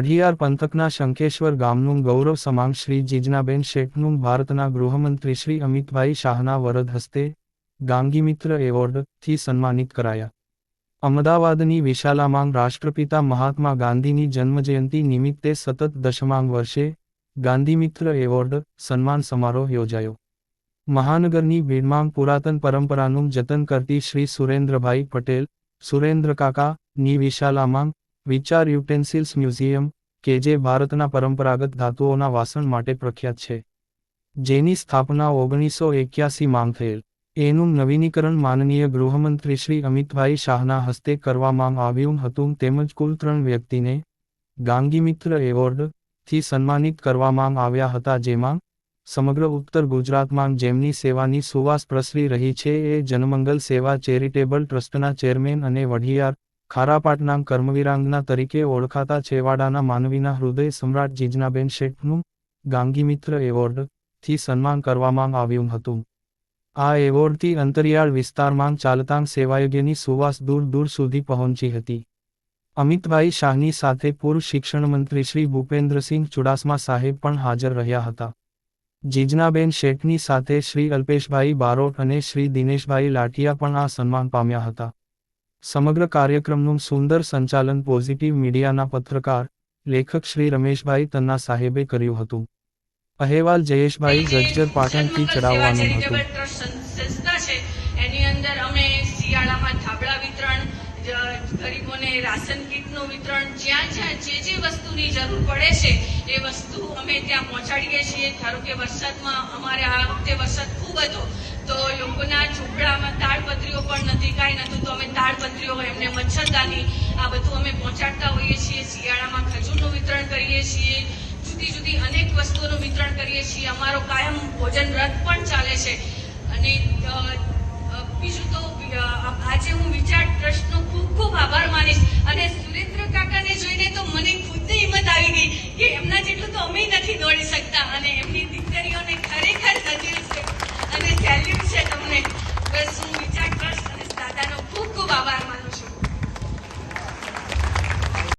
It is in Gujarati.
વઢિયાર પંથકના શંખેશ્વર ગામનું ગૌરવ સમાંગ શ્રી જીજનાબેન શેઠનું ભારતના ગૃહમંત્રી શ્રી અમિતભાઈ શાહના વરદ હસ્તે ગાંગીમિત્ર એવોર્ડથી સન્માનિત કરાયા. અમદાવાદની વિશાલામાંગ રાષ્ટ્રપિતા મહાત્મા ગાંધીની જન્મજયંતિ નિમિત્તે સતત દશમાંગ વર્ષે ગાંધીમિત્ર એવોર્ડ સન્માન સમારોહ યોજાયો. મહાનગરની ભીડમાંગ પુરાતન પરંપરાનું જતન કરતી શ્રી સુરેન્દ્રભાઈ પટેલ, સુરેન્દ્ર કાકા ની વિશાલામાંગ વિચાર યુટેન્સિલ્સ મ્યુઝિયમ, કે જે ભારતના પરંપરાગત ધાતુઓના વાસણ માટે પ્રખ્યાત છે. જેની સ્થાપના ઓગણીસો એક્યાસીમાં થયેલ. એનું નવીનીકરણ માનનીય ગૃહમંત્રી શ્રી અમિતભાઈ શાહના હસ્તે કરવામાં આવ્યું હતું તેમજ કુલ ત્રણ વ્યક્તિને ગાંગીમિત્ર એવોર્ડથી સન્માનિત કરવામાં આવ્યા હતા જેમાં સમગ્ર ઉત્તર ગુજરાતમાં જેમની સેવાની સુવાસ પ્રસરી રહી છે એ જનમંગલ સેવા ચેરિટેબલ ટ્રસ્ટના ચેરમેન અને વઢિયાર ખારાપાટના કર્મવીરાંગના તરીકે ઓળખાતા છેવાડાના માનવીના હૃદય સમ્રાટ જીજનાબેન શેઠનું ગાંગીમિત્ર એવોર્ડથી સન્માન કરવામાં આવ્યું હતું. આ એવોર્ડથી અંતરિયાળ વિસ્તારમાં ચાલતાં સેવાયોગ્યની સુવાસ દૂર દૂર સુધી પહોંચી હતી. અમિતભાઈ શાહની સાથે પૂર્વ શિક્ષણમંત્રી શ્રી ભૂપેન્દ્રસિંહ ચુડાસમા સાહેબ પણ હાજર રહ્યા હતા. જીજનાબેન શેઠની સાથે શ્રી અલ્પેશભાઈ બારોટ અને શ્રી દિનેશભાઈ લાઠિયા પણ આ સન્માન પામ્યા હતા. સમગ્ર કાર્યક્રમનું સુંદર સંચાલન પોઝિટિવ મીડિયાના પત્રકાર લેખક શ્રી રમેશભાઈ તન્ના સાહેબે કર્યું હતું. અહેવાલ જયેશભાઈ ગજ્જર પાટણથી ચડાવવાનું હતું. એની અંદર અમે શિયાળામાં ધાબળા વિતરણ ગરીબોને રાશન કીટનું વિતરણ જ્યાં જ્યાં જે જે વસ્તુની જરૂર પડે છે એ વસ્તુ અમે ત્યાં પહોંચાડીએ છીએ. ધારો કે વરસાદમાં અમારે આ વખતે વરસાદ ખૂબ હતો તો લોકોના ઝૂંપડામાં તાડપત્રીઓ પણ કાંઈ નતું તો અમે તાડપત્રીઓ એમને મચ્છરદાની આ બધું અમે પહોંચાડતા હોઈએ છીએ, શિયાળામાં ખજૂરનું વિતરણ કરીએ છીએ, જુદી જુદી અનેક વસ્તુઓનું વિતરણ કરીએ છીએ, અમારો કાયમ ભોજન રથ પણ ચાલે છે. અને બીજું તો આજે હું વિચાર ટ્રસ્ટનો ખૂબ ખૂબ આભાર માનીશ. અને સુરેન્દ્ર કાકાને જોઈને તો Bye.